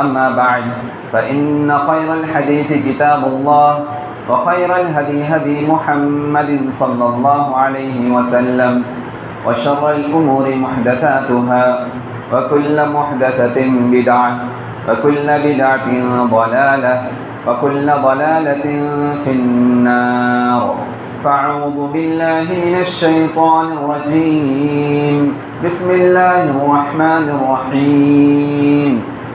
أما بعد فإن خير الحديث كتاب الله وخير الهدي هدي محمد صلى الله عليه وسلم وشر الأمور محدثاتها وكل محدثة بدعة وكل بدعة ضلالة وكل ضلالة في النار. فأعوذ بالله من الشيطان الرجيم. بسم الله الرحمن الرحيم.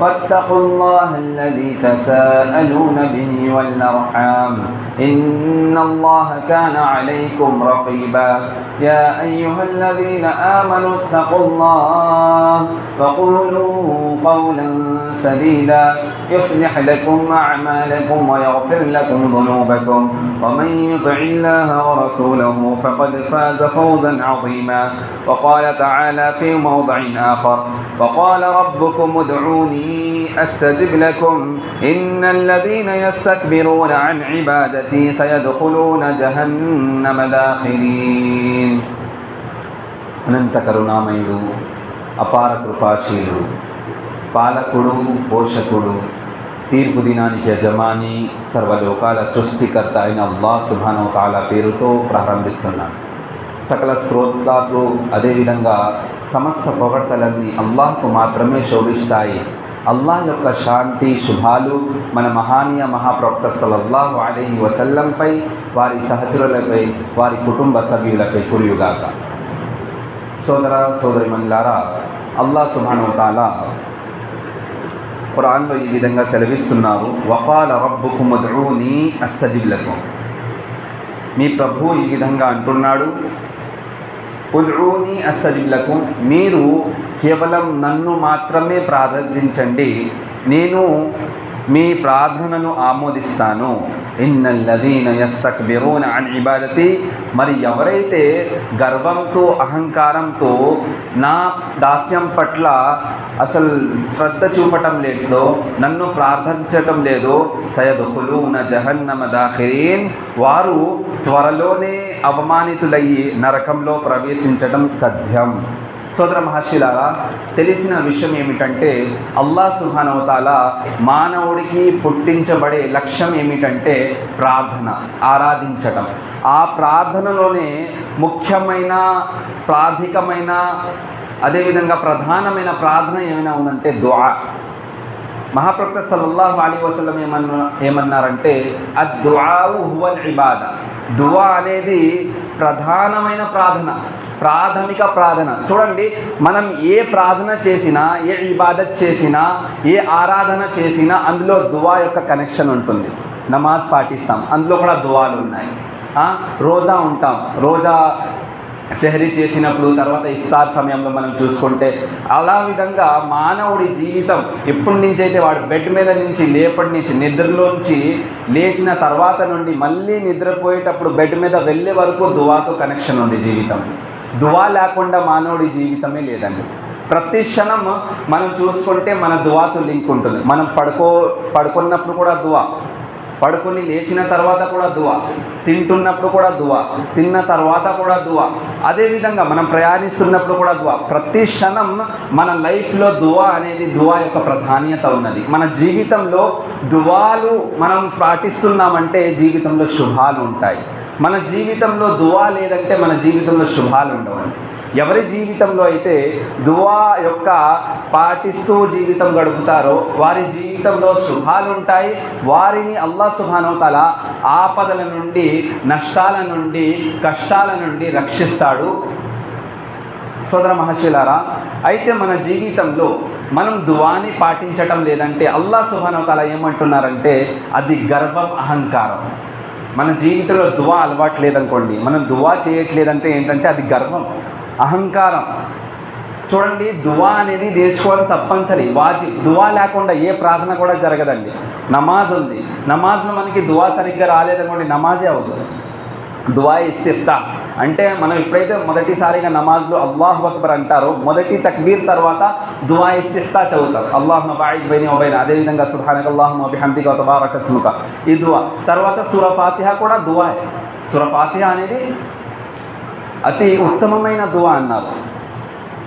واتقوا الله الذي تساءلون به والأرحام. إن الله كان عليكم رقيبا. يا أيها الذين آمنوا اتقوا الله وقولوا قولا سديدا. يصلح لكم أعمالكم ويغفر لكم ذنوبكم. ومن يطع الله ورسوله فقد فاز فوزا عظيما. وقال تعالى في موضع آخر. وقال ربكم ادعوني أستجب لكم إن الذين يستكبرون عن عبادتي سيدخلون جهنم داخلين అనంత కరుణామయుడు అపార కృపాశీలుడు పాలకుడు పోషకుడు తీర్పు దినానికి యజమాని సర్వలోకాల సృష్టికర్త అయిన అల్లాహ్ సుభానో తాల పేరుతో ప్రారంభిస్తున్నాను సకల స్తోత్రాలు అదేవిధంగా సమస్త పొగడ్తలన్నీ అల్లాహ్కు మాత్రమే శోభిస్తాయి అల్లాహ్ యొక్క శాంతి శుభాలు మన మహానీయ మహాప్రవక్త సలల్లాహు అలీ వసల్లంపై వారి సహచరులపై వారి కుటుంబ సభ్యులపై కురియుగాక. సోదర సోదరిమణులారా అల్లాహ్ సుభానో తాలా ఖురాన్లో ఈ విధంగా సెలవిస్తున్నారు. వకాల రబ్బుకు మధుని అస్తజిల్లకు మీ ప్రభు ఈ విధంగా అంటున్నాడు ఉద్రూని అస్తజిబ్లకు మీరు కేవలం నన్ను మాత్రమే ప్రార్థించండి నేను మీ ప్రార్థనను ఆమోదిస్తాను. ఇన్నల్లదీన యస్తక్బిరూన అన్ ఇబాదతి. మరి ఎవరైతే గర్వంతో అహంకారంతో నా దాస్యం పట్ల అసలు శ్రద్ధ చూపటం లేదో నన్ను ప్రార్థించటం లేదో సయదుహులూన జహన్నమ దాఖరీన్. వారు త్వరలోనే అవమానితులయ్యి నరకంలో ప్రవేశించడం తథ్యం. సోదర మహర్షిలారా తెలిసిన విషయం ఏమిటంటే అల్లా సుహానవతాల మానవుడికి పుట్టించబడే లక్ష్యం ఏమిటంటే ప్రార్థన ఆరాధించటం. ఆ ప్రార్థనలోనే ముఖ్యమైన ప్రాథమికమైన అదేవిధంగా ప్రధానమైన ప్రార్థన ఏమైనా ఉందంటే దుఆ. మహాప్రవక్త సల్లల్లాహు అలీ వసలం ఏమన్నా ఏమన్నారంటే అద్దుఆవు హువల్ ఇబాద. దువా అనేది ప్రధానమైన ప్రార్థన. ప్రాథమిక ప్రార్థన. చూడండి మనం ఏ ప్రార్థన చేసినా ఏ ఇబాదత్ చేసినా ఏ ఆరాధన చేసినా అందులో దువా యొక్క కనెక్షన్ ఉంటుంది. నమాజ్ పాటిస్తాం. అందులో కూడా దువాలు ఉన్నాయి. రోజా ఉంటాం. రోజా సెహరీ చేసినప్పుడు తర్వాత ఇఫ్తార్ సమయంలో మనం చూసుకుంటే అలా విధంగా మానవుడి జీవితం ఎప్పటి నుంచి అయితే వాడు బెడ్ మీద నుంచి లేపటి నుంచి నిద్రలోంచి లేచిన తర్వాత నుండి మళ్ళీ నిద్రపోయేటప్పుడు బెడ్ మీద వెళ్ళే వరకు దువాతో కనెక్షన్ ఉంది జీవితం. దువా లేకుండా మానవుడి జీవితమే లేదండి. ప్రతి క్షణం మనం చూసుకుంటే మన దువాతో లింక్ ఉంటుంది. మనం పడుకో పడుకున్నప్పుడు కూడా దువా. పడుకొని లేచిన తర్వాత కూడా దువా. తింటున్నప్పుడు కూడా దువా. తిన్న తర్వాత కూడా దువా. అదేవిధంగా మనం ప్రయాణిస్తున్నప్పుడు కూడా దువా. ప్రతి క్షణం మన లైఫ్లో దువా అనేది దువా యొక్క ప్రాధాన్యత ఉన్నది. మన జీవితంలో దువాలు మనం పాటిస్తున్నామంటే జీవితంలో శుభాలు ఉంటాయి. మన జీవితంలో దువా లేదంటే మన జీవితంలో శుభాలు ఉండవండి ఎవరి జీవితంలో అయితే దువా యొక్క పాటిస్తూ జీవితం గడుపుతారో వారి జీవితంలో శుభాలు ఉంటాయి వారిని అల్లా సుభానవతల ఆపదల నుండి నష్టాల నుండి కష్టాల నుండి రక్షిస్తాడు. సోదర మహర్షులారా అయితే మన జీవితంలో మనం దువాని పాటించటం లేదంటే అల్లా సుభానవతల ఏమంటున్నారంటే అది గర్వం అహంకారం. మన జీవితంలో దువా అలవాటు లేదనుకోండి మనం దువా చేయట్లేదంటే ఏంటంటే అది గర్వం అహంకారం. చూడండి దువా అనేది నేర్చుకోవడం తప్పనిసరి వాజి దువా లేకుండా ఏ ప్రార్థన కూడా జరగదండి. నమాజ్ ఉంది. నమాజ్లో మనకి దువా సరిగ్గా రాలేదనుకోండి నమాజే అవుతుంది దువా ఇస్తిఫ్తా అంటే మనం ఎప్పుడైతే మొదటిసారిగా నమాజ్లో అల్లాహ్ అక్బర్ అంటారో. మొదటి తక్బీర్ తర్వాత దువా ఇస్తిఫ్తా చదువుతారు. అల్లాహ్ నబాయిద్ బైని అదే అదేవిధంగా సుహానక్ అల్లాహ్ అభిహందిగా తబారక సుముక ఈ దువా. తర్వాత సురఫాతిహా కూడా దువా. సురఫాతిహా అనేది అతి ఉత్తమమైన దువా అన్నారు.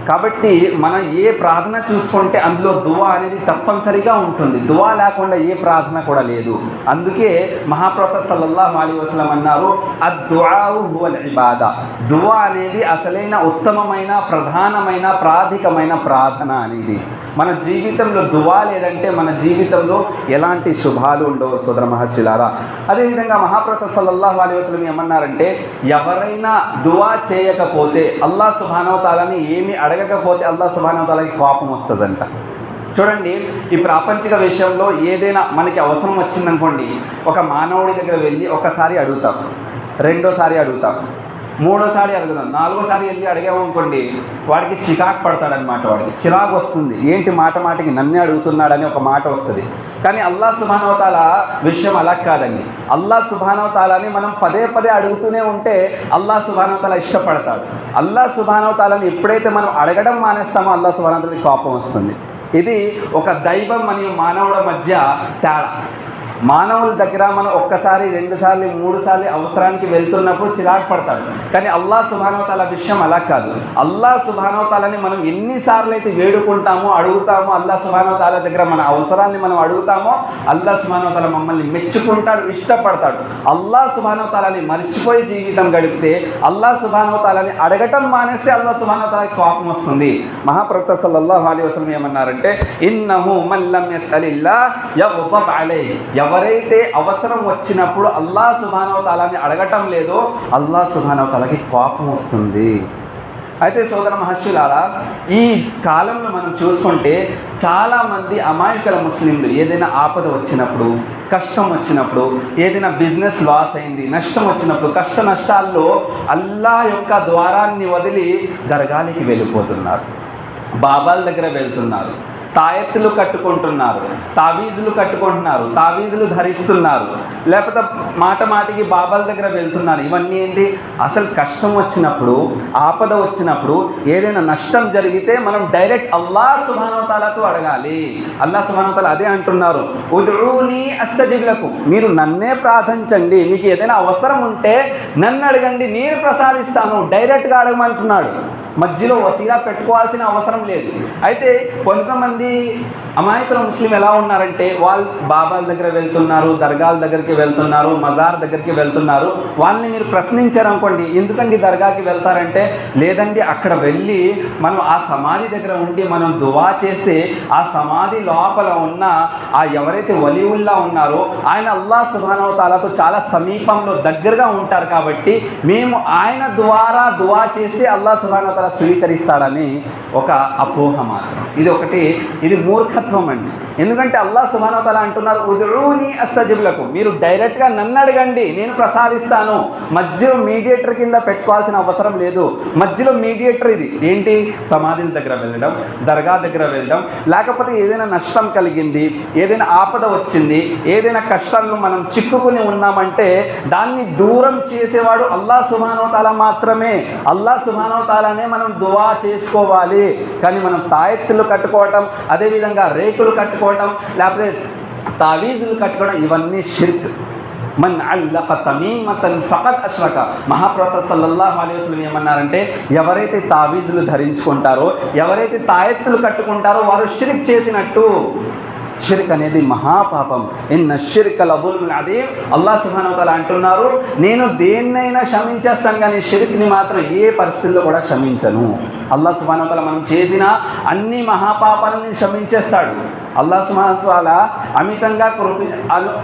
కాబట్టి మనం ఏ ప్రార్థన చూసుకుంటే అందులో దువా అనేది తప్పనిసరిగా ఉంటుంది. దువా లేకుండా ఏ ప్రార్థన కూడా లేదు. అందుకే మహాప్రత సల్లల్లా అలీ వసలం అన్నారు అద్దుఆవు హువల్ ఇబాద. దువా అనేది అసలైన ఉత్తమమైన ప్రధానమైన ప్రాధికమైన ప్రార్థన అనేది. మన జీవితంలో దువా లేదంటే మన జీవితంలో ఎలాంటి శుభాలు ఉండవు సోదర మహర్షిలారా. అదేవిధంగా మహాప్రత సల్లల్లాహు అలీ వసలం ఏమన్నారంటే ఎవరైనా దువా చేయకపోతే అల్లా సుభానవతాలని ఏమి అడగకపోతే అల్లా సుభానవతాలకి కోపం వస్తుందంట. చూడండి ఈ ప్రాపంచిక విషయంలో ఏదైనా మనకి అవసరం వచ్చిందనుకోండి ఒక మానవుడి దగ్గర వెళ్ళి ఒకసారి అడుగుతాం. రెండోసారి అడుగుతాం. మూడోసారి అడుగుదాం. నాలుగోసారి వెళ్ళి అడిగామనుకోండి వాడికి చికాకు పడతాడనమాట వాడికి. చిరాకు వస్తుంది. ఏంటి మాట మాటికి నన్నే అడుగుతున్నాడని ఒక మాట వస్తుంది. కానీ అల్లా సుభానవతాల విషయం అలా కాదండి. అల్లా సుభానవతాలని మనం పదే పదే అడుగుతూనే ఉంటే అల్లా సుభానవతాల ఇష్టపడతాడు. అల్లా సుభానవతాలని ఎప్పుడైతే మనం అడగడం మానేస్తామో అల్లా సుభానవతాలకి కోపం వస్తుంది. ఇది ఒక దైవం మరియు మానవుల మధ్య తేడా. మానవుల దగ్గర మనం ఒక్కసారి రెండు సార్లు మూడు సార్లు అవసరానికి వెళ్తున్నప్పుడు చిరాకు పడతాడు కానీ అల్లా సుభానవతాల విషయం అలా కాదు. అల్లా సుభానవతాలని మనం ఎన్నిసార్లు అయితే వేడుకుంటామో అడుగుతామో అల్లా సుభానవతాల దగ్గర మన అవసరాన్ని మనం అడుగుతామో అల్లా సుభానవతాల మమ్మల్ని మెచ్చుకుంటాడు ఇష్టపడతాడు. అల్లా సుభానవతాలని మర్చిపోయి జీవితం గడిపితే అల్లా సుభానవతాలని అడగటం మానేస్తే అల్లా సుభానవతాలకి కోపం వస్తుంది. మహాప్రవక్త సల్లల్లాహు అలీ వసలం ఏమన్నారంటే ఇన్నహు మల్లం సలిల్లా యగ్దబ్ అలైహి. ఎవరైతే అవసరం వచ్చినప్పుడు అల్లా సుభానవతాలని అడగటం లేదో అల్లా సుభానవతాలకి కోపం వస్తుంది. అయితే సోదర మహర్షులారా ఈ కాలంలో మనం చూసుకుంటే చాలామంది అమాయకుల ముస్లింలు ఏదైనా ఆపద వచ్చినప్పుడు కష్టం వచ్చినప్పుడు ఏదైనా బిజినెస్ లాస్ అయింది నష్టం వచ్చినప్పుడు కష్ట నష్టాల్లో అల్లా యొక్క ద్వారాన్ని వదిలి దర్గాలికి వెళ్ళిపోతున్నారు. బాబాల దగ్గర వెళ్తున్నారు. తాయెత్తులు కట్టుకుంటున్నారు తావీజులు కట్టుకుంటున్నారు తావీజులు ధరిస్తున్నారు. లేకపోతే మాట మాటికి బాబాల దగ్గర వెళ్తున్నారు. ఇవన్నీ ఏంటి? అసలు కష్టం వచ్చినప్పుడు ఆపద వచ్చినప్పుడు ఏదైనా నష్టం జరిగితే మనం డైరెక్ట్ అల్లా సుభానవతాలతో అడగాలి. అల్లా సుభానవతాలు అదే అంటున్నారు. ఉదరుని అస్తజిబులకు మీరు నన్నే ప్రార్థించండి. మీకు ఏదైనా అవసరం ఉంటే నన్ను అడగండి. నేను ప్రసాదిస్తాను. డైరెక్ట్గా అడగమంటున్నాడు. మధ్యలో వసీలా పెట్టుకోవాల్సిన అవసరం లేదు. అయితే కొంతమంది అమాయకుల ముస్లిం ఎలా ఉన్నారంటే వాళ్ళు బాబాల దగ్గర వెళ్తున్నారు దర్గాల దగ్గరికి వెళ్తున్నారు మజార్ దగ్గరికి వెళ్తున్నారు. వాళ్ళని మీరు ప్రశ్నించారనుకోండి ఎందుకండి దర్గాకి వెళ్తారంటే లేదండి అక్కడ వెళ్ళి మనం ఆ సమాధి దగ్గర ఉండి మనం దువా చేసి ఆ సమాధి లోపల ఉన్న ఆ ఎవరైతే వలీవుల్లా ఉన్నారో ఆయన అల్లా సుభానవతాలతో చాలా సమీపంలో దగ్గరగా ఉంటారు కాబట్టి మేము ఆయన ద్వారా దువా చేసి అల్లా సుభానవతాల స్వీకరిస్తాడని ఒక అపోహ మాత్రం. ఇది ఒకటి ఇది మూర్ఖత్వం అండి. ఎందుకంటే అల్లా సుభానవతాల అంటున్నారు ఉదురుని అస్తజిబులకు మీరు డైరెక్ట్గా నన్ను అడగండి నేను ప్రసాదిస్తాను. మధ్యలో మీడియేటర్ కింద పెట్టుకోవాల్సిన అవసరం లేదు. మధ్యలో మీడియేటర్ ఇది. ఏంటి? సమాధుల దగ్గర వెళ్ళడం దర్గా దగ్గర వెళ్ళడం లేకపోతే ఏదైనా నష్టం కలిగింది ఏదైనా ఆపద వచ్చింది ఏదైనా కష్టాలను మనం చిక్కుకుని ఉన్నామంటే దాన్ని దూరం చేసేవాడు అల్లా సుమానోతాల మాత్రమే. అల్లా సుమానోతాలనే మనం దువా చేసుకోవాలి. కానీ మనం తాయెత్తులు కట్టుకోవటం అదేవిధంగా రేకులు కట్టుకోవటం లేకపోతే తావీజులు కట్టుకోవడం ఇవన్నీ షిర్క్. మన్ అల్లక తమీమతన్ ఫకత్ అష్రక. మహాప్రవక్త సల్లల్లాహు అలైహి వసల్లం ఏమన్నారంటే ఎవరైతే తావీజులు ధరించుకుంటారో ఎవరైతే తాయెత్తులు కట్టుకుంటారో వారు షిరిక్ చేసినట్టు. షిర్క్ అనేది మహాపాపం. ఇన్న షిర్క్ లబుల్ అది. అల్లా సుహానవతల అంటున్నారు నేను దేన్నైనా క్షమించేస్తాను కానీ షిర్క్ని మాత్రం ఏ పరిస్థితుల్లో కూడా క్షమించను. అల్లా సుహానవతల మనం చేసిన అన్ని మహాపాపాలని క్షమించేస్తాడు. అల్లా సుబానవతల అమితంగా కృపి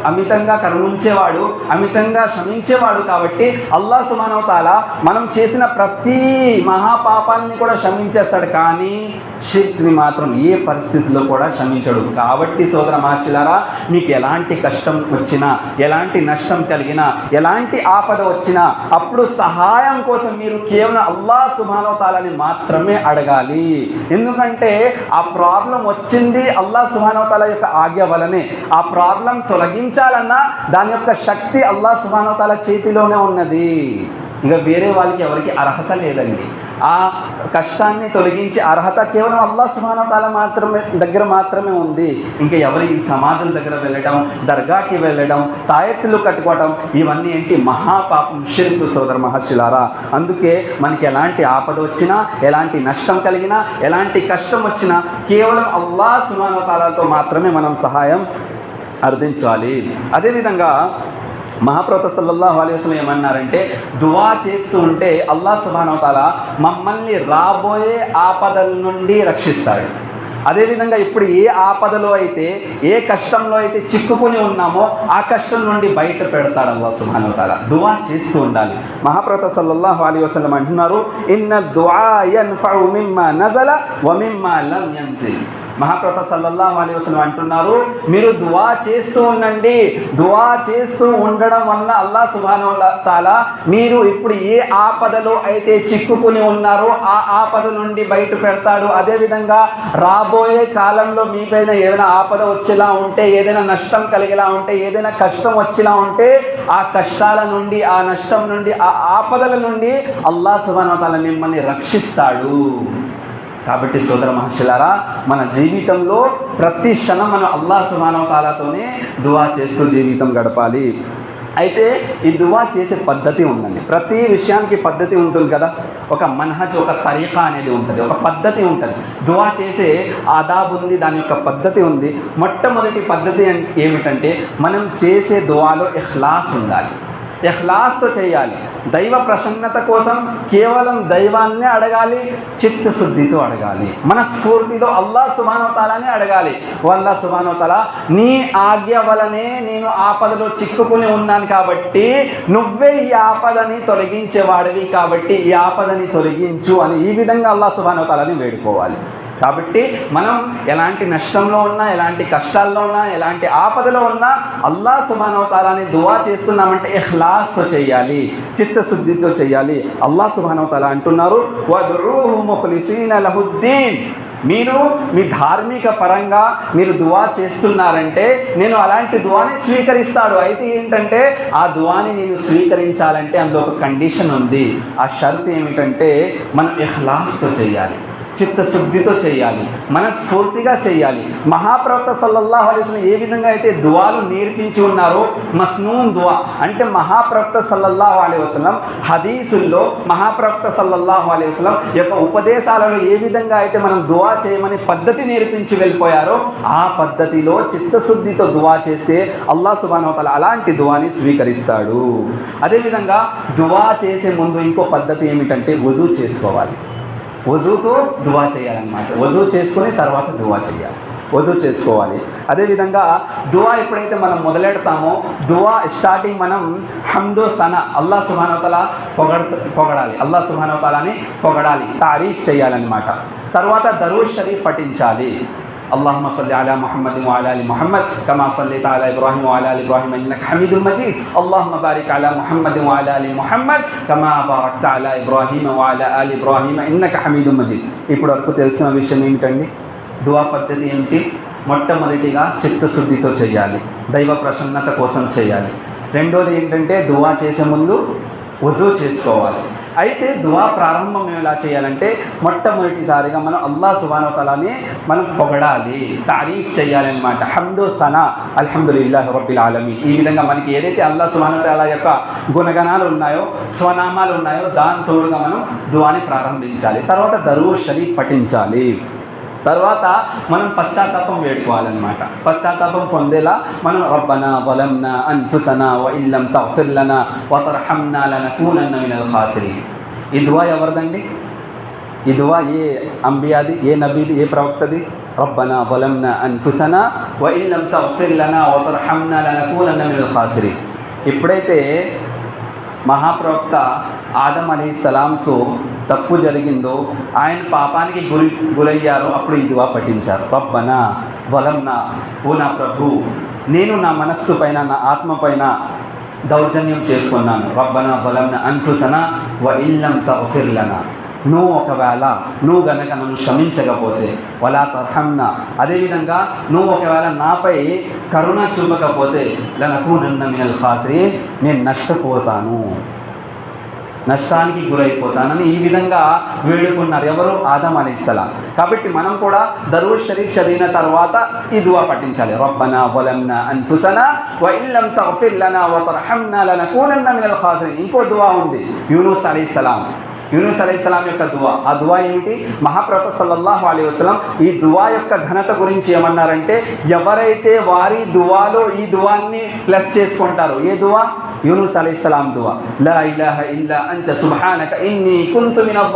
అమితంగా కరుణించేవాడు అమితంగా క్షమించేవాడు కాబట్టి అల్లా సుమానవతాల మనం చేసిన ప్రతి మహాపాపాలని కూడా క్షమించేస్తాడు. కానీ శక్తిని మాత్రం ఏ పరిస్థితుల్లో కూడా క్షమించడు కాబట్టి సోదర మహర్షులారా మీకు ఎలాంటి కష్టం వచ్చినా ఎలాంటి నష్టం కలిగినా ఎలాంటి ఆపద వచ్చినా అప్పుడు సహాయం కోసం మీరు కేవలం అల్లా సుభానవతాలని మాత్రమే అడగాలి. ఎందుకంటే ఆ ప్రాబ్లం వచ్చింది అల్లా సుభానవతాల యొక్క ఆజ్ఞ వలనే. ఆ ప్రాబ్లం తొలగించాలన్నా దాని యొక్క శక్తి అల్లా సుభానవతాల చేతిలోనే ఉన్నది. ఇంకా వేరే వాళ్ళకి ఎవరికి అర్హత లేదండి. ఆ కష్టాన్ని తొలగించే అర్హత కేవలం అల్లా సుమానతాల మాత్రమే దగ్గర మాత్రమే ఉంది. ఇంకా ఎవరి ఈ సమాధుల దగ్గర వెళ్ళడం దర్గాకి వెళ్ళడం తాయెత్తులు కట్టుకోవడం ఇవన్నీ ఏంటి మహాపాపం షిర్కు సోదర మహర్షులారా. అందుకే మనకి ఎలాంటి ఆపద వచ్చినా ఎలాంటి నష్టం కలిగినా ఎలాంటి కష్టం వచ్చినా కేవలం అల్లా సుబానవతాలతో మాత్రమే మనం సహాయం అర్థించాలి. అదేవిధంగా మహాప్రత సల్లల్లాహు అలైహి వసల్లం ఏమన్నారంటే దువా చేస్తూ ఉంటే అల్లా సుబానవతాల మమ్మల్ని రాబోయే ఆపదల నుండి రక్షిస్తాడు అదేవిధంగా ఇప్పుడు ఏ ఆపదలో అయితే ఏ కష్టంలో అయితే చిక్కుకుని ఉన్నామో ఆ కష్టం నుండి బయట పెడతాడు అల్లా సుబానవతాల దువా చేస్తూ ఉండాలి. మహాప్రత సల్లల్లాహు అలీ వసలం అంటున్నారు ఇన్న దువా యన్ఫఉ మిమ్మా నజల వ మిమ్మా లం యన్జిల్ మహాప్రభు సల్లల్లా అలైహి వసల్లం అంటున్నారు మీరు దువా చేస్తూ ఉండండి. దువా చేస్తూ ఉండడం వలన అల్లా సుబ్హానహు తాలా మీరు ఇప్పుడు ఏ ఆపదలో అయితే చిక్కుకుని ఉన్నారో ఆ ఆపద నుండి బయట పెడతాడు. అదేవిధంగా రాబోయే కాలంలో మీపైన ఏదైనా ఆపద వచ్చేలా ఉంటే ఏదైనా నష్టం కలిగేలా ఉంటే ఏదైనా కష్టం వచ్చేలా ఉంటే ఆ కష్టాల నుండి ఆ నష్టం నుండి ఆ ఆపదల నుండి అల్లా సుబ్హానహు తాలా మిమ్మల్ని రక్షిస్తాడు. కాబట్టి సోదర మహర్షులారా మన జీవితంలో ప్రతి క్షణం మనం అల్లా సుమానవతాలతోనే దువా చేస్తూ జీవితం గడపాలి. అయితే ఈ దువా చేసే పద్ధతి ఉందండి. ప్రతి విషయానికి పద్ధతి ఉంటుంది కదా. ఒక మన్హజ్ ఒక తరీకా అనేది ఉంటుంది. ఒక పద్ధతి ఉంటుంది. దువా చేసే ఆదాబ్ ఉంది దాని యొక్క పద్ధతి ఉంది. మొట్టమొదటి పద్ధతి ఏమిటంటే మనం చేసే దువాలో ఇహ్లాస్ ఉండాలి. ఇఖ్లాస్తో చేయాలి. దైవ ప్రసన్నత కోసం కేవలం దైవాన్నే అడగాలి చిత్తశుద్ధితో అడగాలి. మన స్ఫూర్తితో అల్లా సుబానవతాలని అడగాలి. వల్ల సుభానోతాల నీ ఆజ్ఞ వలనే నేను ఆపదలో చిక్కుకుని ఉన్నాను కాబట్టి నువ్వే ఈ ఆపదని తొలగించేవాడివి కాబట్టి ఈ ఆపదని తొలగించు అని ఈ విధంగా అల్లా సుభానోతాలని వేడుకోవాలి. కాబట్టి మనం ఎలాంటి నష్టంలో ఉన్నా ఎలాంటి కష్టాల్లో ఉన్నా ఎలాంటి ఆపదలో ఉన్నా అల్లా సుబానవతాలని దువా చేస్తున్నామంటే ఇహ్లాస్తో చేయాలి చిత్తశుద్ధితో చేయాలి. అల్లా సుబానవతాల అంటున్నారు లహుద్దీన్. మీరు మీ ధార్మిక పరంగా మీరు దువా చేస్తున్నారంటే నేను అలాంటి దువాని స్వీకరిస్తాడు. అయితే ఏంటంటే ఆ దువాని నేను స్వీకరించాలంటే అందులో ఒక కండిషన్ ఉంది. ఆ షరత్ ఏమిటంటే మనం ఇహ్లాస్తో చేయాలి. చిత్తశుద్ధితో చేయాలి మనస్ఫూర్తిగా చేయాలి. మహాప్రవక్త సల్లల్లాహు అలైహి ఏ విధంగా అయితే దువాలు నేర్పించి ఉన్నారో మస్నూన్ దువా అంటే మహాప్రవక్త సల్లల్లాహు అలైహి వసలం హదీసుల్లో మహాప్రవక్త సల్లల్లాహు అలైహి వసలం యొక్క ఉపదేశాలను ఏ విధంగా అయితే మనం దువా చేయమని పద్ధతి నేర్పించి వెళ్ళిపోయారో ఆ పద్ధతిలో చిత్తశుద్ధితో దువా చేస్తే అల్లా సుబానోతల అలాంటి దువాని స్వీకరిస్తాడు. అదేవిధంగా దువా చేసే ముందు ఇంకో పద్ధతి ఏమిటంటే వజూ చేసుకోవాలి. వజూతో దువా చేయాలన్నమాట. వజూ చేసుకుని తర్వాత దువా చేయాలి. వజూ చేసుకోవాలి. అదేవిధంగా దువా ఎప్పుడైతే మనం మొదలెడతామో దువా స్టార్టింగ్ మనం హమ్దు తన అల్లా సుభానోతల పొగడ పొగడాలి. అల్లా సుభానోతలని పొగడాలి. తారీఫ్ చేయాలన్నమాట. తర్వాత దరూ షరీఫ్ పఠించాలి. اللهم صل على محمد وعلى ال محمد كما صليت على ابراهيم وعلى ال ابراهيم انك حميد مجيد اللهم بارك على محمد وعلى ال محمد كما باركت على ابراهيم وعلى ال ابراهيم انك حميد مجيد ఇప్పుడు వరకు తెలిసిన విషయం ఏమిటండి దువా పద్ధతి ఏమిటి మొట్టమొదటిగా చిత్తశుద్ధితో చేయాలి దైవ ప్రసన్నత కోసం చేయాలి రెండోది ఏంటంటే దువా చేసే ముందు వజూ చేసుకోవాలి అయితే దువా ప్రారంభం ఎలా చేయాలంటే మొట్టమొదటిసారిగా మనం అల్లా సుబానవతలాని మనం పొగడాలి తారీఫ్ చేయాలన్నమాట. హమ్దు సనా అల్హమ్దుల్లాహ్ రబ్బిల్ ఆలమీ ఈ విధంగా మనకి ఏదైతే అల్లా సుబానవతల యొక్క గుణగణాలు ఉన్నాయో స్వనామాలు ఉన్నాయో దాని తోడుగా మనం దువాని ప్రారంభించాలి. తర్వాత దరువు షరీఫ్ పఠించాలి. తర్వాత మనం పశ్చాత్తాపం వేడుకోవాలన్నమాట. పశ్చాత్తాపం పొందేలా మనం రబ్బనా వలంనా అన్ఫుసనా వ ఇల్లం తగ్ఫిర్ లనా కూలన్న తర్హమ్నా లనకూనన్న మినల్ ఈ దువా ఎవరిదండి? ఈ దువా ఏ అంబియాది ఏ నబీది ఏ ప్రవక్తది? రబ్బనా వలంనా అన్ఫుసనా వ ఇల్లం తఫిర్లనా లనా వ తర్హమ్నా లనకూనన్న మినల్ ఎప్పుడైతే మహాప్రవక్త ఆదం అలీ సలాంతో తప్పు జరిగిందో ఆయన పాపానికి గురి గురయ్యారో అప్పుడు ఇదివా పఠించారు. రబ్బన వలంన ఓ నా ప్రభు నేను నా మనస్సు పైన నా ఆత్మ పైన దౌర్జన్యం చేసుకున్నాను. రబ్బన బలంన అంకుసన వ ఇల్లం తఫిర్లన నువ్వు ఒకవేళ నువ్వు గనక నన్ను క్షమించకపోతే వలా తర్హమ్న అదేవిధంగా నువ్వు ఒకవేళ నాపై కరుణ చూపకపోతే లనకు నన్న మినల్ ఖాసి నేను నష్టపోతాను. నష్టానికి గురైపోతానని ఈ విధంగా వేడుకున్నారు ఎవరు? ఆదం అలీస్సలాం కాబట్టి మనం కూడా దరువు షరీఫ్ చదివిన తర్వాత ఈ దువా పఠించాలి. రబ్బనా వలంనా అన్ఫుసనా వ ఇల్లం తగ్ఫిర్ లనా వ తర్హమ్నా లనకూనన్న మినల్ ఖాసిరిన్. ఇంకో దువా ఉంది. యూనుస్ అలీస్సలాం యూనుస్ అలైహిస్సలాం యొక్క దువా. ఆ దువా ఏమిటి? మహాప్రత సల్లల్లాహు అలీ వసలం ఈ దువా యొక్క ఘనత గురించి ఏమన్నారంటే ఎవరైతే వారి దువాలో ఈ దువాన్ని ప్లస్ చేసుకుంటారో ఏ దువా? యూనుస్ అలైహిస్సలాం దువా. లా ఇలాహ ఇల్లా అంత సుబ్హానక ఇన్ని కుంతు మినల్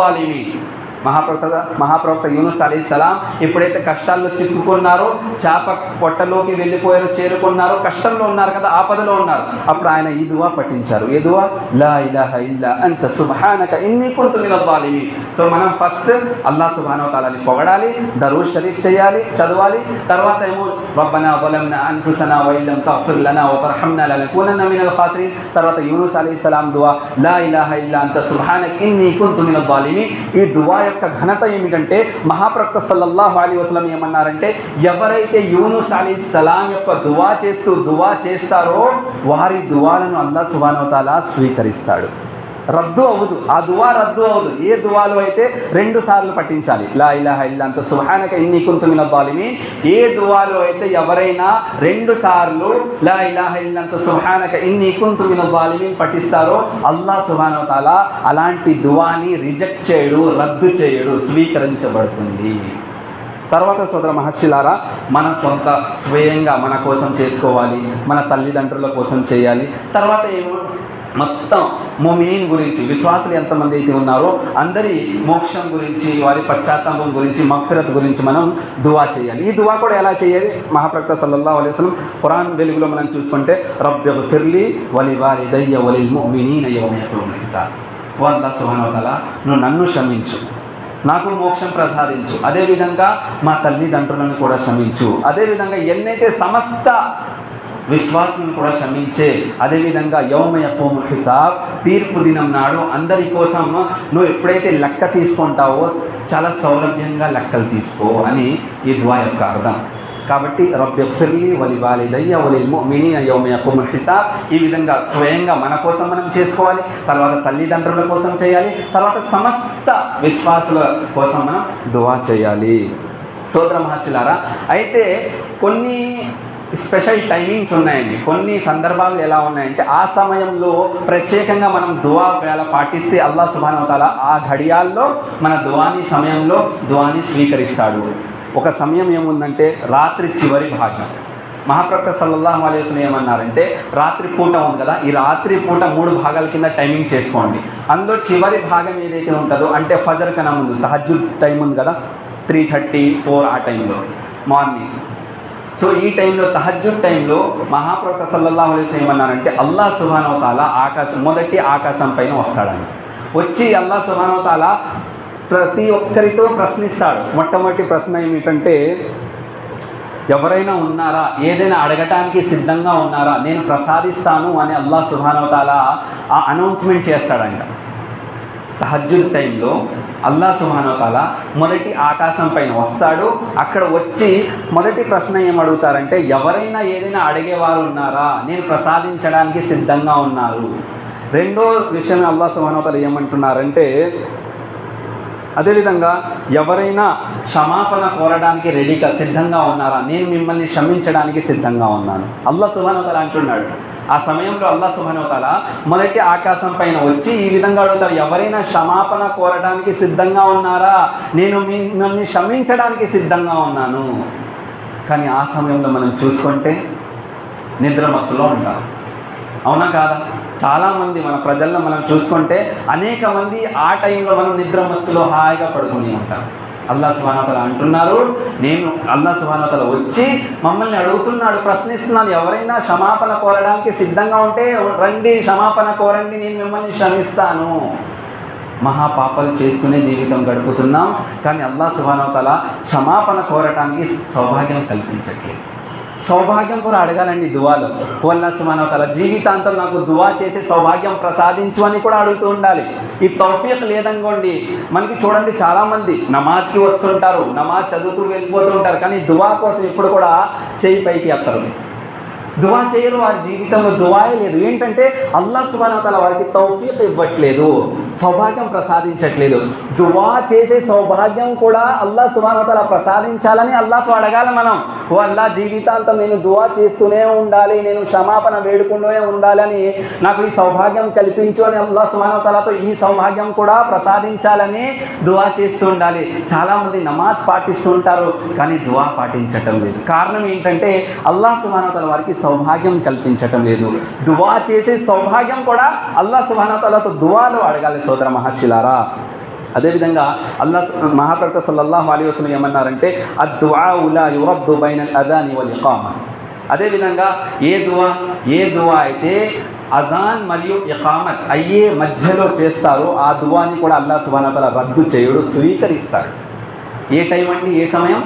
మహాప్రవక్త మహాప్రవక్త యూనుస్ అలీ సలాం ఎప్పుడైతే కష్టాల్లో చిక్కుకున్నారో చేప పొట్టలోకి వెళ్ళిపోయారో చేరుకున్నారో కష్టంలో ఉన్నారు కదా ఆపదలో ఉన్నారు. అప్పుడు ఆయన ఈ దువా పఠించారు. ఏ దువా? లా ఇలాహ ఇల్లా అంత సుభానక ఇన్ని కుంతు మినవ్వాలి సో మనం ఫస్ట్ అల్లా సుబానో తాలని పొగడాలి దరూ షరీఫ్ చేయాలి చదవాలి. తర్వాత ఏమో రబ్బనా వలంన అన్ఫుసనా వైల్లం తగ్ఫిర్ లనా వ తర్హమ్నా లనకూనన్న మినల్ ఖాసిరీన్. తర్వాత యూనుస్ అలైహిస్సలాం దువా లా ఇలాహ ఇల్లా అంత సుభానక ఇన్ని కుంతు మినల్ ఈ దువా యొక్క ఘనత ఏమిటంటే మహాప్రక్త సల్లల్లాహు అలీ వసలం ఏమన్నారంటే ఎవరైతే యూనుస్ అలీ సలాం యొక్క దువా చేస్తూ దువా చేస్తారో వారి దువాలను అల్లా సుబానవతాల స్వీకరిస్తాడు. రద్దు అవ్వదు. ఆ దువా రద్దు అవ్వదు. ఏ దువాలో అయితే రెండు సార్లు పఠించాలి. లా ఇలాహ ఇల్లంత సుహానక ఇన్ని కుంతుమిన బాలిమి ఏ దువాలో అయితే ఎవరైనా రెండు సార్లు లా ఇలాహ ఇల్లంత సుహానక ఇన్ని కుంతుమిన బాలిమి పఠిస్తారో అల్లా సుహానవతాల అలాంటి దువాని రిజెక్ట్ చేయడు రద్దు చేయడు స్వీకరించబడుతుంది. తర్వాత సోదర మహర్షిలారా మన సొంత స్వయంగా మన కోసం చేసుకోవాలి మన తల్లిదండ్రుల కోసం చేయాలి. తర్వాత ఏమో మొత్తం మోమిన్ గురించి విశ్వాసులు ఎంతమంది అయితే ఉన్నారో అందరి మోక్షం గురించి వారి పశ్చాత్తాపం గురించి మక్ఫిరత్ గురించి మనం దువా చేయాలి. ఈ దువా కూడా ఎలా చేయాలి? మహాప్రక్త సల్లల్లా అలైస్లం ఖురాన్ వెలుగులో మనం చూసుకుంటే రబ్బె ఫిర్లీ వలి వారి దయ్య వలి మోమినీన సార్ ఓ అల్లా సుహానవతల నువ్వు నన్ను క్షమించు. నాకు మోక్షం ప్రసాదించు. అదేవిధంగా మా తల్లిదండ్రులను కూడా క్షమించు. అదేవిధంగా ఎన్నైతే సమస్త విశ్వాసులను కూడా క్షమించే. అదేవిధంగా యౌమయ పోము హిసాబ్ తీర్పు దినం నాడు అందరి కోసం నువ్వు ఎప్పుడైతే లెక్క తీసుకుంటావో చాలా సౌలభ్యంగా లెక్కలు తీసుకో అని ఈ ద్వా యొక్క అర్థం. కాబట్టి రబ్బి ఫిర్లి వలి వాలిదయ్య వలి మినీ యౌమయ కుమ హిసాబ్. ఈ విధంగా స్వయంగా మన కోసం మనం చేసుకోవాలి తర్వాత తల్లిదండ్రుల కోసం చేయాలి తర్వాత సమస్త విశ్వాసుల కోసం మనం దువా చేయాలి. సోదర మహర్షులారా అయితే కొన్ని స్పెషల్ టైమింగ్స్ ఉన్నాయండి. కొన్ని సందర్భాలు ఎలా ఉన్నాయంటే ఆ సమయంలో ప్రత్యేకంగా మనం దువా ఒకవేళ పాటిస్తే అల్లా సుబానవతాల ఆ ఘడియాల్లో మన దువాని సమయంలో దువాని స్వీకరిస్తాడు. ఒక సమయం ఏముందంటే రాత్రి చివరి భాగం. మహాప్రవక్త సల్లల్లాహు అలైహి ఏమన్నారంటే రాత్రి పూట ఉంది కదా ఈ రాత్రి పూట మూడు భాగాల కింద టైమింగ్ చేసుకోండి. అందులో చివరి భాగం ఏదైతే ఉంటుందో అంటే ఫజర్ కన్నా ముందు తహజ్జుద్ టైం ఉంది కదా త్రీ థర్టీ ఫోర్ ఆ టైంలో మార్నింగ్. సో ఈ టైంలో తహజ్జుర్ టైంలో మహాప్రవక్త సల్లల్లాహు అలైహి ఏమన్నారంటే అల్లా సుబానవతాల ఆకాశం మొదటి ఆకాశం పైన వస్తాడని. వచ్చి అల్లా సుబానవతాల ప్రతి ఒక్కరితో ప్రశ్నిస్తాడు. మొట్టమొదటి ప్రశ్న ఏమిటంటే ఎవరైనా ఉన్నారా? ఏదైనా అడగటానికి సిద్ధంగా ఉన్నారా? నేను ప్రసాదిస్తాను అని అల్లా సుహానవతాల ఆ అనౌన్స్మెంట్ చేస్తాడంట. తహజ్జుద్ టైంలో అల్లా సుహానోతాల మొదటి ఆకాశం పైన వస్తాడు. అక్కడ వచ్చి మొదటి ప్రశ్న ఏమడుగుతారంటే ఎవరైనా ఏదైనా అడిగేవారు ఉన్నారా? నేను ప్రసాదించడానికి సిద్ధంగా ఉన్నారు. రెండో విషయం అల్లా సుహానోతాల ఏమంటున్నారంటే అదేవిధంగా ఎవరైనా క్షమాపణ కోరడానికి రెడీగా సిద్ధంగా ఉన్నారా? నేను మిమ్మల్ని క్షమించడానికి సిద్ధంగా ఉన్నాను. అల్లా సుభానతల అంటున్నాడు. ఆ సమయంలో అల్లా సుభానవతాల మొదటి ఆకాశం పైన వచ్చి ఈ విధంగా అడుగుతారు ఎవరైనా క్షమాపణ కోరడానికి సిద్ధంగా ఉన్నారా? నేను మిమ్మల్ని క్షమించడానికి సిద్ధంగా ఉన్నాను. కానీ ఆ సమయంలో మనం చూసుకుంటే నిద్రమత్తులో ఉంటారు అవునా కాదా? చాలామంది మన ప్రజల్లో మనం చూసుకుంటే అనేక మంది ఆ టైంలో మనం నిద్రమత్తులో హాయిగా పడుకుని ఉంటాం. అల్లా సుబానతల అంటున్నారు నేను అల్లా సుబానతల వచ్చి మమ్మల్ని అడుగుతున్నాడు ప్రశ్నిస్తున్నాను ఎవరైనా క్షమాపణ కోరడానికి సిద్ధంగా ఉంటే రండి క్షమాపణ కోరండి నేను మిమ్మల్ని క్షమిస్తాను. మహాపాపాలు చేసుకునే జీవితం గడుపుతున్నాం కానీ అల్లా సుహానతల క్షమాపణ కోరటానికి సౌభాగ్యం కల్పించట్లేదు. సౌభాగ్యం కూడా అడగాలండి దువాలు. వల్ల సుమానవతల జీవితాంతం నాకు దువా చేసే సౌభాగ్యం ప్రసాదించు అని కూడా అడుగుతూ ఉండాలి. ఈ తౌఫీక్ లేదనుకోండి మనకి చూడండి చాలామంది నమాజ్కి వస్తుంటారు నమాజ్ చదువుతూ వెళ్ళిపోతూ ఉంటారు కానీ దువా కోసం ఇప్పుడు కూడా చేయి పైకి ఎత్తరు. దువా చేయరు వారి జీవితంలో దువాయే లేదు. ఏంటంటే అల్లా సుబానతల వారికి తౌఫీక్ ఇవ్వట్లేదు సౌభాగ్యం ప్రసాదించట్లేదు. దువా చేసే సౌభాగ్యం కూడా అల్లా సుబానతల ప్రసాదించాలని అల్లాతో అడగాలి మనం. ఓ అల్లా జీవితాంతం నేను దువా చేస్తూనే ఉండాలి నేను క్షమాపణ వేడుకుంటూనే ఉండాలని నాకు ఈ సౌభాగ్యం కల్పించు అని అల్లా సుబానతలతో ఈ సౌభాగ్యం కూడా ప్రసాదించాలని దువా చేస్తూ ఉండాలి. చాలామంది నమాజ్ పాటిస్తూ ఉంటారు కానీ దువా పాటించటం లేదు. కారణం ఏంటంటే అల్లా సుబానతల వారికి సౌభాగ్యం కల్పించటం లేదు. దువా చేసే సౌభాగ్యం కూడా అల్లా సుభానతలతో దువాలు అడగాలి సోదర మహర్షిలారా. అదేవిధంగా అల్లా మహాప్రత సల్లల్లాహు అలీ వసలం ఏమన్నారంటే అద్దుఆ ఉలా యురద్దు బైన అదాని వల్ ఇకామ అదేవిధంగా ఏ దువా ఏ దువా అయితే అజాన్ మరియు ఇకామత్ అయ్యే మధ్యలో చేస్తారో ఆ దువాని కూడా అల్లా సుభానతల రద్దు చేయుడు స్వీకరిస్తాడు. ఏ టైం అండి? ఏ సమయం?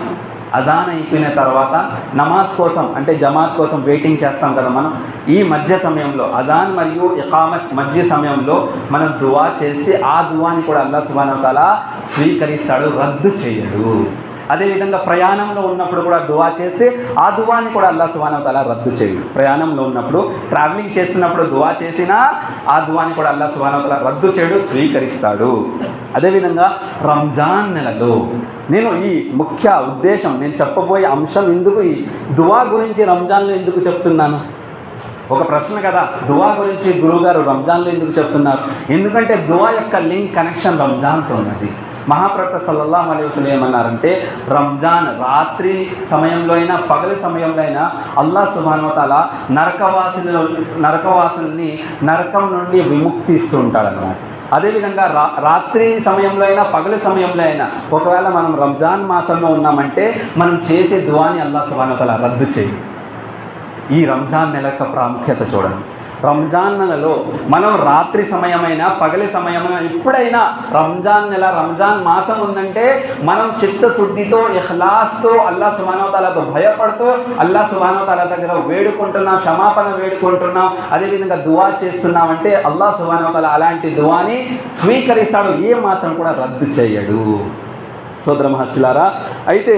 అజాన్ అయిపోయిన తర్వాత నమాజ్ కోసం అంటే జమాత్ కోసం వెయిటింగ్ చేస్తాం కదా మనం. ఈ మధ్య సమయంలో అజాన్ మరియు ఇకామత్ మధ్య సమయంలో మనం దువా చేస్తే ఆ దువాని కూడా అల్లా సుబానవతాల స్వీకరిస్తాడు రద్దు చేయడు. అదేవిధంగా ప్రయాణంలో ఉన్నప్పుడు కూడా దువా చేస్తే ఆ దువాని కూడా అల్లా సుబానవతాల రద్దు చేయడు ప్రయాణంలో ఉన్నప్పుడు ట్రావెలింగ్ చేస్తున్నప్పుడు దువా చేసినా ఆ దువాని కూడా అల్లా సుబానవతాల రద్దు చేయడు స్వీకరిస్తాడు. అదేవిధంగా రంజాన్ నెలలో నేను ఈ ముఖ్య ఉద్దేశం నేను చెప్పబోయే అంశం ఎందుకు ఈ దువా గురించి రంజాన్లో ఎందుకు చెప్తున్నాను? ఒక ప్రశ్న కదా దువా గురించి గురువుగారు రంజాన్లో ఎందుకు చెప్తున్నారు? ఎందుకంటే దువా యొక్క లింక్ కనెక్షన్ రంజాన్తో ఉన్నది. మహాప్రవక్త సల్లల్లాహు అలైహి వసల్లం ఏమన్నారంటే రంజాన్ రాత్రి సమయంలో అయినా పగలి సమయంలో అయినా అల్లా సుబానువతాల నరకవాసులు నరకవాసుల్ని నరకం నుండి విముక్తిస్తూ ఉంటాడనమాట అదేవిధంగా రా రాత్రి సమయంలో అయినా పగలు సమయంలో అయినా ఒకవేళ మనం రంజాన్ మాసంలో ఉన్నామంటే మనం చేసే దువాని అల్లా సుబానువతాల రద్దు చేయి. ఈ రంజాన్ నెల యొక్క ప్రాముఖ్యత చూడండి. రంజాన్ నెలలో మనం రాత్రి సమయమైనా పగలి సమయమైనా ఎప్పుడైనా రంజాన్ నెల రంజాన్ మాసం ఉందంటే మనం చిత్తశుద్ధితో ఇహ్లాస్తో అల్లా సుమానవతాలతో భయపడుతూ అల్లా సుమానవతాల దగ్గర వేడుకుంటున్నాం క్షమాపణ వేడుకుంటున్నాం అదేవిధంగా దువా చేస్తున్నామంటే అల్లా సుబానవతాల అలాంటి దువాని స్వీకరిస్తాడు ఏ మాత్రం కూడా రద్దు చేయడు. సోదర మహర్షులారా అయితే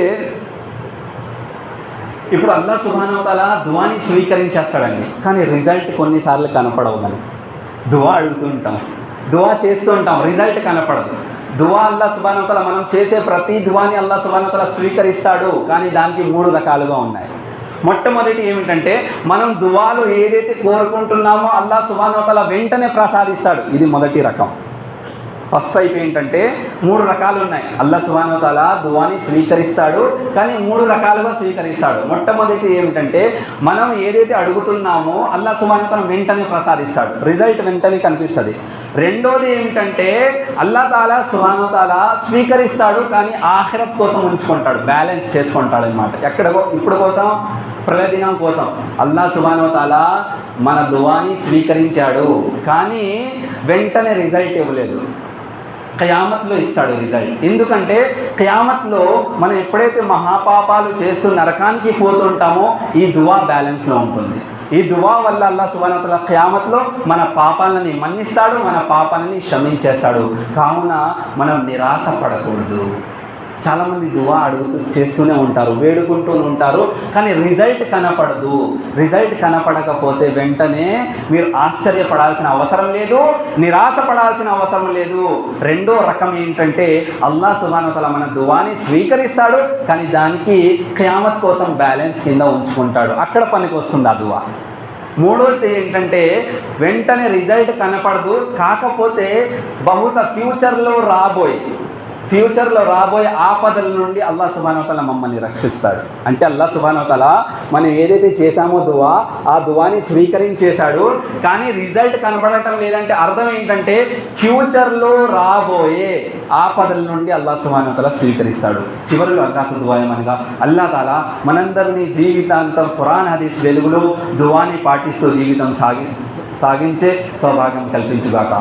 ఇప్పుడు అల్లా సుబానవతాల దువాని స్వీకరించేస్తాడండి. కానీ రిజల్ట్ కొన్నిసార్లు కనపడవు మనకి దువా అడుగుతుంటాం దువా చేస్తూ ఉంటాం. రిజల్ట్ కనపడదు. దువా అల్లా సుబానవతల మనం చేసే ప్రతి దువాని అల్లా సుబానవతల స్వీకరిస్తాడు. కానీ దానికి మూడు రకాలుగా ఉన్నాయి. మొట్టమొదటి ఏమిటంటే మనం దువాలు ఏదైతే కోరుకుంటున్నామో అల్లా సుబానవతల వెంటనే ప్రసాదిస్తాడు. ఇది మొదటి రకం. ఫస్ట్ టైప్ ఏంటంటే మూడు రకాలు ఉన్నాయి. అల్లా సుబానవతాల దువాని స్వీకరిస్తాడు కానీ మూడు రకాలుగా స్వీకరిస్తాడు. మొట్టమొదటి ఏమిటంటే మనం ఏదైతే అడుగుతున్నామో అల్లా సుబానవతాల వెంటనే ప్రసాదిస్తాడు. రిజల్ట్ వెంటనే కనిపిస్తుంది. రెండోది ఏమిటంటే అల్లా తాల సుబానవతాల స్వీకరిస్తాడు కానీ ఆఖరత్ కోసం ఉంచుకుంటాడు. బ్యాలెన్స్ చేసుకుంటాడు అనమాట ఎక్కడ ఇప్పుడు కోసం? ప్రయోజనం కోసం. అల్లా సుబానవతాల మన దువాని స్వీకరించాడు కానీ వెంటనే రిజల్ట్ ఇవ్వలేదు. కయామత్లో ఇస్తాడు రిజల్ట్. ఎందుకంటే కయామత్లో మనం ఎప్పుడైతే మహాపాపాలు చేస్తూ నరకానికి పోతుంటామో ఈ దువా బ్యాలెన్స్లో ఉంటుంది. ఈ దువా వల్ల అల్లా సుబానతల ఖయామత్లో మన పాపాలని మన్నిస్తాడు మన పాపాలని క్షమించేస్తాడు. కావున మనం నిరాశ పడకూడదు చాలామంది దువా అడుగుతూ చేస్తూనే ఉంటారు వేడుకుంటూ ఉంటారు కానీ రిజల్ట్ కనపడదు. రిజల్ట్ కనపడకపోతే వెంటనే మీరు ఆశ్చర్యపడాల్సిన అవసరం లేదు నిరాశపడాల్సిన అవసరం లేదు. రెండో రకం ఏంటంటే అల్లా సుభానతల మన దువాని స్వీకరిస్తాడు కానీ దానికి క్యామత్ కోసం బ్యాలెన్స్ కింద ఉంచుకుంటాడు. అక్కడ పనికి వస్తుంది ఆ దువా. మూడోది ఏంటంటే వెంటనే రిజల్ట్ కనపడదు కాకపోతే బహుశా ఫ్యూచర్లో రాబోయే ఫ్యూచర్లో రాబోయే ఆపదల నుండి అల్లా సుబానవతల మమ్మల్ని రక్షిస్తాడు. అంటే అల్లా సుబానవతల మనం ఏదైతే చేశామో దువా ఆ దువాని స్వీకరించేశాడు. కానీ రిజల్ట్ కనబడటం లేదంటే అర్థం ఏంటంటే ఫ్యూచర్లో రాబోయే ఆపదల నుండి అల్లా సుబానవతల స్వీకరిస్తాడు. చివరిలో అల్లాహ్ దువాయమనగా అల్లా తాల మనందరినీ జీవితాంతం పురాణ హదీస్ వెలుగులో దువాని పాటిస్తూ జీవితం సాగి సాగించే సౌభాగ్యం కల్పించుగాక.